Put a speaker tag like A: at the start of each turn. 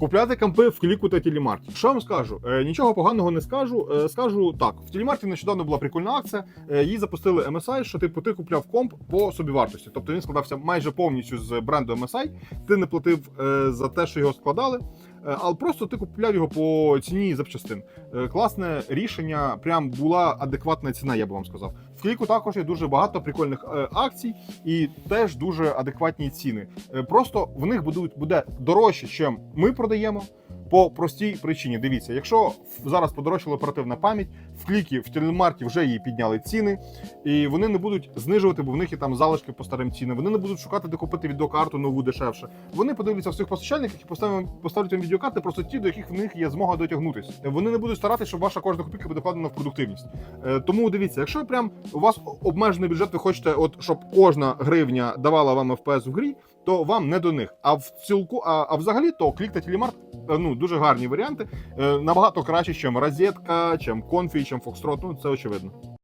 A: Купляти кампи в кліку та телемарті. Що вам скажу? Е, нічого поганого не скажу. Е, скажу так: в телемарті нещодавно була прикольна акція. Е, її запустили MSI, що типу ти купляв комп по собівартості. Тобто він складався майже повністю з бренду MSI. Ти не платив е, за те, що його складали. Е, Але просто ти купляв його по ціні запчастин. Е, Класне рішення, прям була адекватна ціна, я би вам сказав. В кліку також є дуже багато прикольних е, акцій і теж дуже адекватні ціни. Просто в них будуть буде дорожче, ніж ми продаємо. По простій причині, дивіться, якщо зараз подорожчала оперативна пам'ять, в клікі в телемарті вже її підняли ціни, і вони не будуть знижувати, бо в них є там залишки по старим цінам. Вони не будуть шукати, де купити відеокарту нову дешевше. Вони подивляться всіх постачальників і поставлять, вам відеокарти просто ті, до яких в них є змога дотягнутися. Вони не будуть старатися, щоб ваша кожна копійка буде вкладена в продуктивність. Е, Тому дивіться, якщо прям у вас обмежений бюджет, ви хочете, от щоб кожна гривня давала вам FPS в грі, то вам не до них. А в цілку, а, а взагалі, то клік та телемарт ну дуже гарні варіанти. Е, Набагато краще, чим розетка, чим конфі, чим фокстрот. Ну це очевидно.